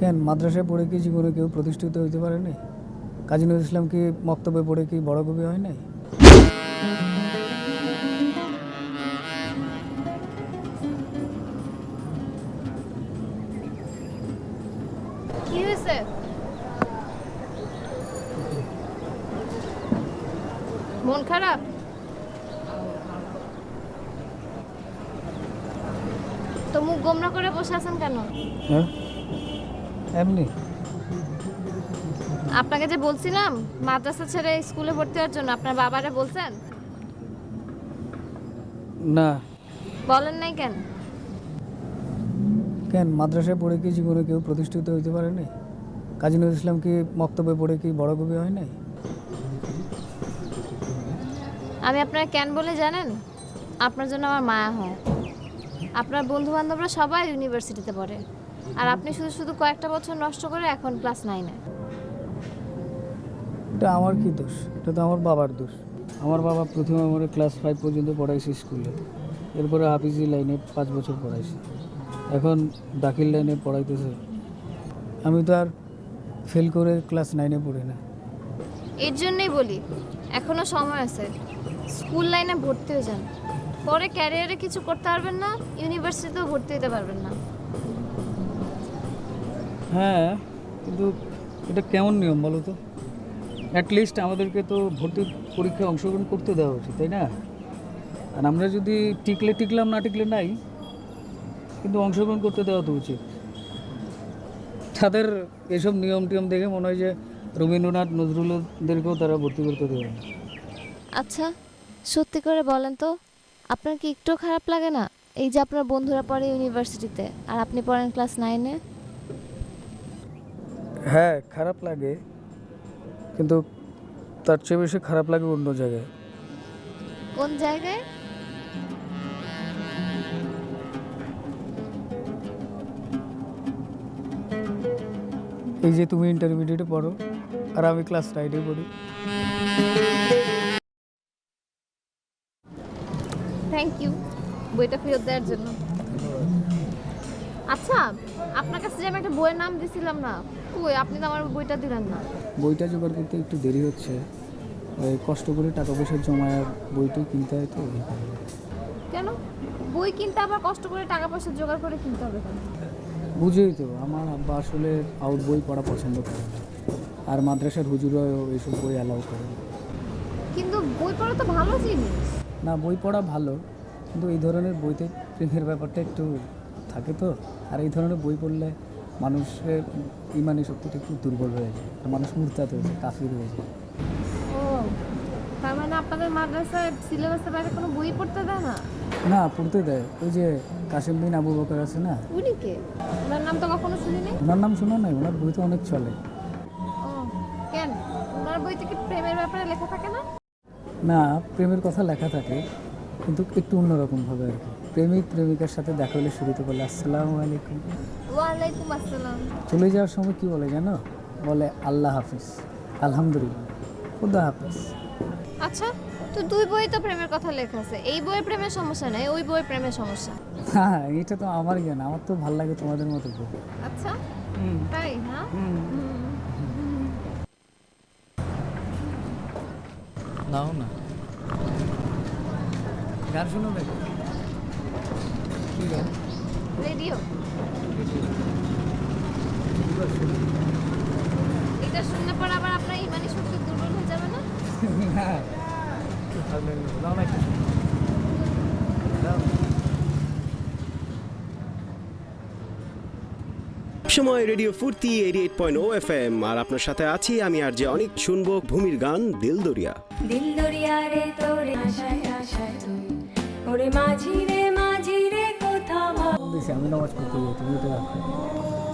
কেন? মাদ্রাসায় পড়ে কি জীবনে কেউ প্রতিষ্ঠিত হইতে পারে নাই? কাজী নজরুল ইসলাম কি মক্তব্যে পড়ে কি বড় কবি হয় নাই? কি হয়েছে? মন খারাপ? তো মুখ গোমরা করে বসে আছেন কেন? হ্যাঁ? এমনি আপনাকে যে বলছিলাম মাদ্রাসা ছেড়ে স্কুলে ভর্তি হওয়ার জন্য আপনার বাবারে বলছেন? না। বলেন নাই কেন? কেন? মাদ্রাসায় পড়ে কি জীবনে কেউ প্রতিষ্ঠিত হইতে পারে নাই কাজী নজরুল ইসলাম কি মক্তব্যে পড়ে কি বড় কবি হয় নাই? আমি আপনার কেন বলে জানেন? আপনার জন্য আমার মায়া হয়। আপনার বন্ধু বান্ধবরা সবাই ইউনিভার্সিটিতে পড়ে। আর আপনি শুধু শুধু কয়েকটা বছর নষ্ট করে এখন ক্লাস নাইনে। এটা আমার কি দোষ? এটা তো আমার বাবার দোষ। আমার বাবা প্রথমে আমার ক্লাস ফাইভ পর্যন্ত পড়াইছে স্কুলে। এরপরে হাফিজি লাইনে পাঁচ বছর পড়াইছে। এখন দাখিল লাইনে পড়াইতেছে। আমি তো আর ফেল করে ক্লাস নাইনে পড়ি না। এর জন্যই বলি এখনও সময় আছে। স্কুল লাইনে ভর্তি হয়ে যান। পরে ক্যারিয়ারে কিছু করতে পারবেন না ইউনিভার্সিটিতেও ভর্তি হতে পারবেন না। হ্যাঁ কিন্তু এটা কেমন নিয়ম বলো তো? অ্যাটলিস্ট আমাদেরকে তো ভর্তি পরীক্ষায় অংশগ্রহণ করতে দেওয়া উচিত, তাই না? আর আমরা যদি টিকলে টিকলাম, না টিকলে নাই, কিন্তু অংশগ্রহণ করতে দেওয়া তো উচিত। তাদের এসব নিয়ম টিয়ম দেখে মনে হয় যে রবীন্দ্রনাথ, নজরুলদেরকেও তারা ভর্তি করতে দেবে আচ্ছা সত্যি করে বলেন তো, আপনার কি একটু খারাপ লাগে না? এই যে আপনার বন্ধুরা পড়ে ইউনিভার্সিটিতে, আর আপনি পড়েন ক্লাস নাইনে? হ্যাঁ খারাপ লাগে কিন্তু তার চেয়ে বেশি খারাপ লাগে অন্য জায়গায়। কোন জায়গায়? এই যে তুমি ইন্টারমিডিয়েটে পড়ো আর আমি ক্লাস নাইনে পড়ি। থ্যাংক ইউ বইটা ফেরত দেওয়ার জন্য। আচ্ছা আপনার কাছে যে আমি একটা বইয়ের নাম দিছিলাম না কই আপনি তো আমার বইটা দিলেন না। বইটা জোগাড় করতে একটু দেরি হচ্ছে। ওই কষ্ট করে টাকা পয়সা জমায় বইটাই কিনতে হয় তো। কেন? বই কিনতে আবার কষ্ট করে টাকা পয়সা জোগাড় করে কিনতে হবে কেন? বুঝেই তো আমার আব্বা আসলে আউট বই পড়া পছন্দ করে আর মাদ্রাসার হুজুরাও এইসব বই অ্যালাউ করে কিন্তু বই পড়া তো ভালো জিনিস। না বই পড়া ভালো কিন্তু এই ধরনের বইতে প্রেমের ব্যাপারটা একটু থাকে তো। আর এই ধরনের বই পড়লে মানুষের ইমানি শক্তিটা একটু দুর্বল হয়ে যায় মানুষ মুরতাদ হয়ে যায় কাফির হয়ে যায়। ও তার মানে আপনাদের মাদ্রাসায় সিলেবাসের বাইরে কোনো বই পড়তে দেয় না? না পড়তে দেয়। ওই যে কাসিম বিন আবু বকর আছে না? উনি কে? ওনার নাম তো কখনো শুনিনি ওনার নাম শোনো নাই ওনার বই তো অনেক চলে। কেন? ওনার বইতে কি প্রেমের ব্যাপারে লেখা থাকে না? না প্রেমের কথা লেখা থাকে কিন্তু একটু অন্যরকমভাবে আর কি। প্রেমিক প্রেমিকার সাথে দেখা হলে শুরুতে বলে আসসালামু আলাইকুম। ওয়ালাইকুম আসসালাম। চলে যাওয়ার সময় কি বলে জানো? বলে আল্লাহ হাফিজ। আলহামদুলিল্লাহ। খুদা হাফিজ। আচ্ছা তো দুই বই তো প্রেমের কথা লেখা আছে। এই বইয়ের প্রেমের সমস্যা নেই ওই বইয়ের প্রেমের সমস্যা। হ্যাঁ এটা তো আমার জ্ঞান। আমার তো ভালো লাগে তোমাদের মতো বই। আচ্ছা তাই হ্যাঁ নাও না। গান শুনো নাকি? রেডিও এটা শুনলে পর আবার আপনার ইমানি শক্তি দুর্বল হয়ে যাবে না। সময় radio Furti eighty eight point O F M আর আপনার সাথে আছি আমি আর যে অনেক শুনব ভূমির গান দিল দরিয়া দিল দরিয়া রে তোরে আশায় আশায় তুই। ওরে মাঝি রে মাঝি রে কোথা ভাব